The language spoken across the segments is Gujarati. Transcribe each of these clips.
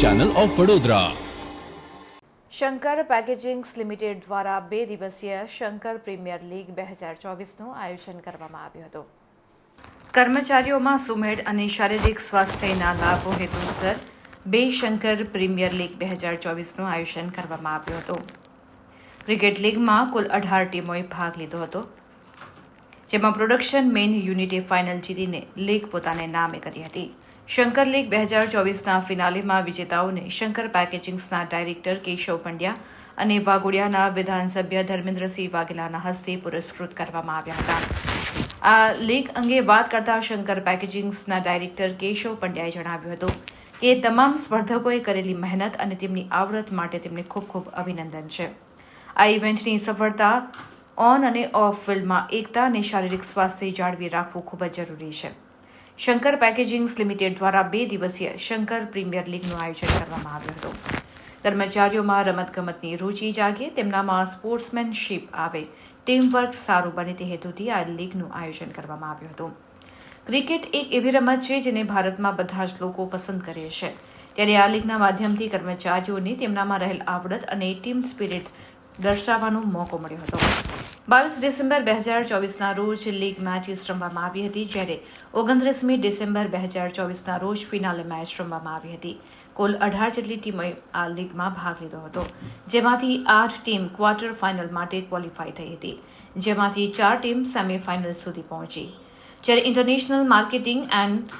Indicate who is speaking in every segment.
Speaker 1: Channel of Vadodara
Speaker 2: Shankar packagings limited દ્વારા બે દિવસીય શંકર પ્રીમિયર લીગ બે હજાર ચોવીસનું આયોજન કરવામાં આવ્યું હતું. કર્મચારીઓમાં સુમેળ અને શારીરિક સ્વાસ્થ્યના લાભો હેતુસર બે શંકર પ્રીમિયર લીગ બે હજાર ચોવીસનું આયોજન કરવામાં આવ્યું હતું. ક્રિકેટ લીગમાં કુલ અઢાર ટીમોએ ભાગ લીધો હતો, જેમાં પ્રોડક્શન મેઇન યુનિટે ફાઇનલ જીતીને લીગ પોતાને નામે કરી હતી. શંકર લીગ બે હજાર ચોવીસના ફિનાલેમાં વિજેતાઓને શંકર પેકેજિંગ્સના ડાયરેક્ટર કેશવ પંડ્યા અને વાઘોડિયાના વિધાનસભ્ય ધર્મેન્દ્રસિંહ વાઘેલાના હસ્તે પુરસ્કૃત કરવામાં આવ્યા હતા. આ લીગ અંગે વાત કરતા શંકર પેકેજિંગ્સના ડાયરેક્ટર કેશવ પંડ્યાએ જણાવ્યું હતું કે તમામ સ્પર્ધકોએ કરેલી મહેનત અને તેમની આવડત માટે તેમને ખૂબ ખૂબ અભિનંદન છે. આ ઇવેન્ટની સફળતા ઓન અને ઓફ ફિલ્ડમાં એકતા અને શારીરિક સ્વાસ્થ્ય જાળવી રાખવું ખૂબ જ જરૂરી છે. શંકર પેકેજિંગ્સ લિમિટેડ દ્વારા બે દિવસીય શંકર પ્રીમિયર લીગનું આયોજન કરવામાં આવ્યું હતું. કર્મચારીઓમાં રમતગમતની રુચિ જાગે, તેમનામાં સ્પોર્ટ્સમેનશીપ આવે, ટીમવર્ક સારું બને તે હેતુથી આ લીગનું આયોજન કરવામાં આવ્યું હતું. ક્રિકેટ એક એવી રમત છે જેને ભારતમાં બધા જ લોકો પસંદ કરે છે. ત્યારે આ લીગના માધ્યમથી કર્મચારીઓને તેમનામાં રહેલ આવડત અને ટીમ સ્પિરિટ દર્શાવવાનો મોકો મળ્યો હતો. બાવીસ ડિસેમ્બર બે હજાર ચોવીસના રોજ લીગ મેચીસ રમવામાં આવી હતી, જ્યારે ઓગણત્રીસમી ડિસેમ્બર બે હજાર ચોવીસના રોજ ફિનાલે મેચ રમવામાં આવી હતી. કુલ અઢાર જેટલી ટીમોએ આ લીગમાં ભાગ લીધો હતો, જેમાંથી આઠ ટીમ ક્વાર્ટર ફાઇનલ માટે ક્વોલિફાય થઈ હતી, જેમાંથી ચાર ટીમ સેમીફાઇનલ સુધી પહોંચી. જ્યારે international marketing and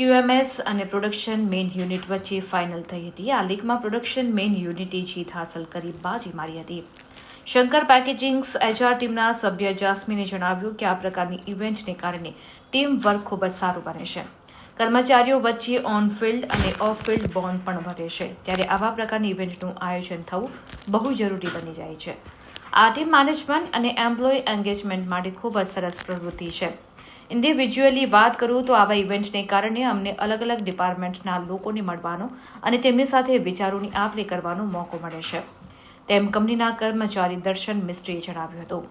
Speaker 2: Q M S અને પ્રોડક્શન મેઇન યુનિટ વચ્ચે ફાઇનલ થઈ હતી, આ લીગમાં પ્રોડક્શન મેઇન યુનિટે જીત હાંસલ કરી બાજી મારી હતી. શંકર પેકેજિંગ્સ એચઆર ટીમના સભ્ય જાસ્મીને જણાવ્યું કે આ પ્રકારની ઇવેન્ટને કારણે ટીમ વર્ક ખૂબ જ સારું બને છે. કર્મચારીઓ વચ્ચે ઓન ફિલ્ડ અને ઓફ ફિલ્ડ બોન્ડ પણ વધે છે. ત્યારે આવા પ્રકારની ઇવેન્ટનું આયોજન થવું બહુ જરૂરી બની જાય છે. આ ટીમ મેનેજમેન્ટ અને એમ્પ્લોય એન્ગેજમેન્ટ માટે ખૂબ જ સરસ પ્રવૃત્તિ છે. ઇન્ડિવિજ્યુઅલી વાત કરું તો આવા ઇવેન્ટને કારણે અમને અલગ અલગ ડિપાર્ટમેન્ટના લોકોને મળવાનો અને તેમની સાથે વિચારોની આપ લે કરવાનો મોકો મળે છે. તેમ કંપનીના કર્મચારી દર્શન મિસ્ત્રીએ જણાવ્યું હતું.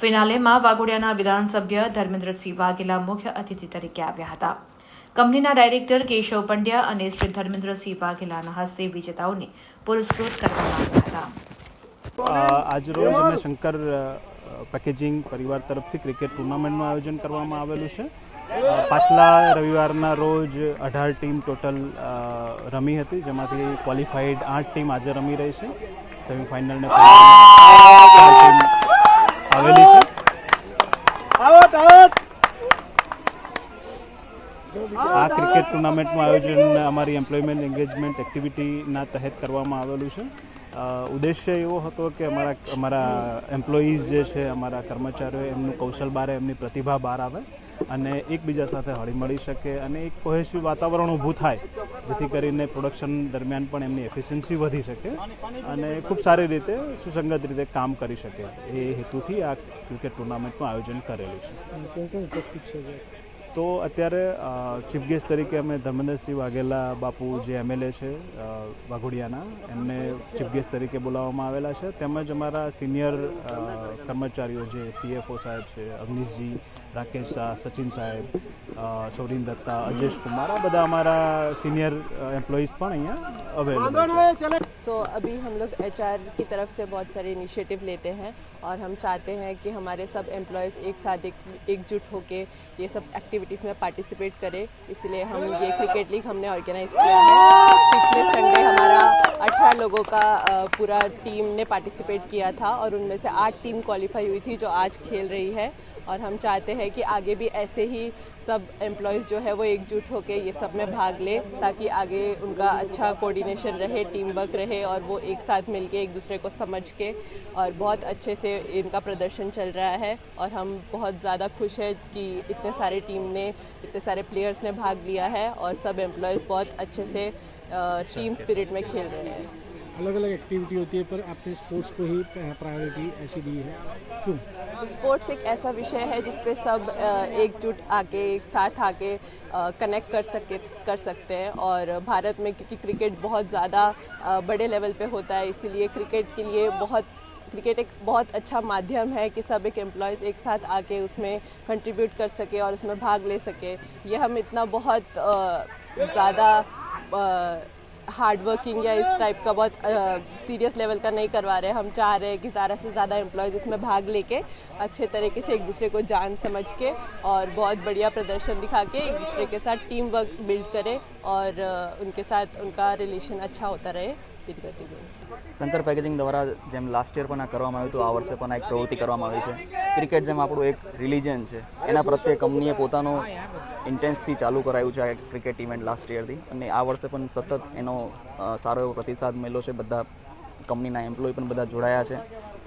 Speaker 2: ફિનાલેમાં વાઘોડિયાના વિધાનસભ્ય ધર્મેન્દ્રસિંહ વાઘેલા મુખ્ય અતિથિ તરીકે આવ્યા હતા. કંપનીના ડાયરેક્ટર કેશવ પંડ્યા અને શ્રી ધર્મેન્દ્રસિંહ વાઘેલાના હસ્તે વિજેતાઓને પુરસ્કૃત કરવામાં આવ્યા હતા.
Speaker 3: આજરોજ અમે શંકર પેકેજિંગ પરિવાર તરફથી ક્રિકેટ ટુર્નામેન્ટનું આયોજન કરવામાં આવેલું છે. પાછલા રવિવારના રોજ અઢાર ટીમ ટોટલ રમી હતી જેમાંથી ક્વોલિફાઈડ આઠ ટીમ આજે રમી રહી છે. સેમીફાઇનલ ને આવેલી છે. આ ક્રિકેટ ટુર્નામેન્ટનું આયોજન અમારી એમ્પ્લોયમેન્ટ એન્ગેજમેન્ટ એક્ટિવિટીના તહેત કરવામાં આવેલું છે. ઉદ્દેશ્ય એવો હતો કે અમારા અમારા એમ્પ્લોઈઝ જે છે, અમારા કર્મચારીઓ એમનું કૌશલ બહાર એમની પ્રતિભા બહાર આવે અને એકબીજા સાથે હળી મળી શકે અને એક કોહેસિવ વાતાવરણ ઊભું થાય, જેથી કરીને પ્રોડક્શન દરમિયાન પણ એમની એફિશિયન્સી વધી શકે અને ખૂબ સારી રીતે, સુસંગત રીતે કામ કરી શકે. એ હેતુથી આ ક્રિકેટ ટુર્નામેન્ટનું આયોજન કરેલું છે? તો અત્યારે ચીફ ગેસ્ટ તરીકે અમે ધર્મેન્દ્રસિંહ વાઘેલા બાપુ જે એમએલએ છે વાઘોડિયાના, એમને ચીફ ગેસ્ટ તરીકે બોલાવવામાં આવેલા છે. તેમજ અમારા સિનિયર કર્મચારીઓ જે સીએફઓ સાહેબ છે, અવનીશજી, રાકેશ શાહ, સચિન સાહેબ સૌરીન દત્તા અજેશ કુમાર આ બધા અમારા સિનિયર એમ્પ્લોઈઝ પણ અહીંયા अवेलेबल
Speaker 4: सो अभी हम लोग एचआर की तरफ़ से बहुत सारे इनिशिएटिव लेते हैं और हम चाहते हैं कि हमारे सब एम्प्लॉयज़ एक साथ एक एकजुट होके ये सब एक्टिविटीज़ में पार्टिसिपेट करें। इसलिए हम ये क्रिकेट लीग हमने ऑर्गेनाइज़ किया है। पिछले संडे हमारा अठारह लोगों का पूरा टीम ने पार्टिसिपेट किया था और उनमें से आठ टीम क्वालिफाई हुई थी जो आज खेल रही है। और हम चाहते हैं कि आगे भी ऐसे ही सब एम्प्लॉयज़ जो है वो एकजुट होकर ये सब में भाग ले, ताकि आगे उनका अच्छा कोऑर्डिनेशन रहे टीम वर्क रहे और वो एक साथ मिलके, एक दूसरे को समझ के और बहुत अच्छे से इनका प्रदर्शन चल रहा है। और हम बहुत ज़्यादा खुश हैं कि इतने सारे टीम ने, इतने सारे प्लेयर्स ने भाग लिया है और सब एम्प्लॉयज़ बहुत अच्छे से टीम स्पिरिट में खेल रहे हैं।
Speaker 5: अलग अलग एक्टिविटी होती है, पर आपने स्पोर्ट्स को ही प्रायोरिटी ऐसी दी है। क्यों?
Speaker 4: तो स्पोर्ट्स एक ऐसा विषय है जिसपे सब एकजुट आके, एक साथ आके कनेक्ट कर सके, कर सकते हैं। और भारत में क्योंकि क्रिकेट बहुत ज़्यादा बड़े लेवल पे होता है, इसीलिए क्रिकेट के लिए बहुत क्रिकेट एक बहुत अच्छा माध्यम है कि सब एक एम्प्लॉयज़ एक साथ आके उसमें कंट्रीब्यूट कर सके और उसमें भाग ले सके। ये हम इतना बहुत ज़्यादा हार्ड वर्किंग या इस टाइप का बहुत सीरियस लेवल का नहीं करवा रहे। हम चाह रहे हैं कि ज़्यादा से ज़्यादा एम्प्लॉयज़ इसमें भाग लेके अच्छे तरीके से एक दूसरे को जान समझ के और बहुत बढ़िया प्रदर्शन दिखा के एक दूसरे के साथ टीम वर्क बिल्ड करें और उनके साथ उनका रिलेशन अच्छा होता रहे।
Speaker 1: શંકર પેકેજિંગ દ્વારા જેમ લાસ્ટ યર પણ આ કરવામાં આવ્યું હતું, આ વર્ષે પણ આ એક પ્રવૃત્તિ કરવામાં આવી છે. ક્રિકેટ જેમ આપણું એક રિલિજન છે, એના પ્રત્યે કંપનીએ પોતાનો ઇન્ટેન્સથી ચાલુ કરાયું છે આ ક્રિકેટ ઇવેન્ટ લાસ્ટ યરથી અને આ વર્ષે પણ સતત એનો સારો એવો પ્રતિસાદ મળ્યો છે. બધા કંપનીના એમ્પ્લોય પણ બધા જોડાયા છે.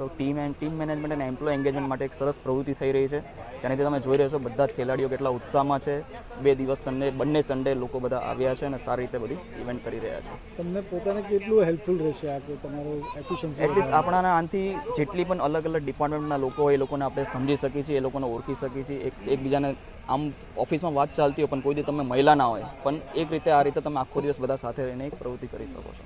Speaker 1: તો ટીમ એન્ડ ટીમ મેનેજમેન્ટ અને એમ્પ્લોય એન્ગેજમેન્ટ માટે એક સરસ પ્રવૃત્તિ થઈ રહી છે. જેનાથી તમે જોઈ રહ્યો છો બધા જ ખેલાડીઓ કેટલા ઉત્સાહમાં છે. બે દિવસ સન્ડે બંને સન્ડે લોકો બધા આવ્યા છે અને સારી રીતે બધી ઇવેન્ટ કરી રહ્યા છે.
Speaker 5: તમને પોતાને કેટલું હેલ્પફુલ રહેશે આ કે તમારો એફિશિયન્સી
Speaker 1: એટલીસ્ટ આપણાના આનાથી જેટલી પણ અલગ અલગ ડિપાર્ટમેન્ટના લોકો હોય એ લોકોને આપણે સમજી શકીએ છીએ એ લોકોને ઓળખી શકીએ છીએ. એક એકબીજાને આમ ઓફિસમાં વાત ચાલતી હોય પણ કોઈ દી તમે મહિલા ના હોય પણ એક રીતે આ રીતે તમે આખો દિવસ બધા સાથે રહીને એક પ્રવૃત્તિ કરી શકો છો.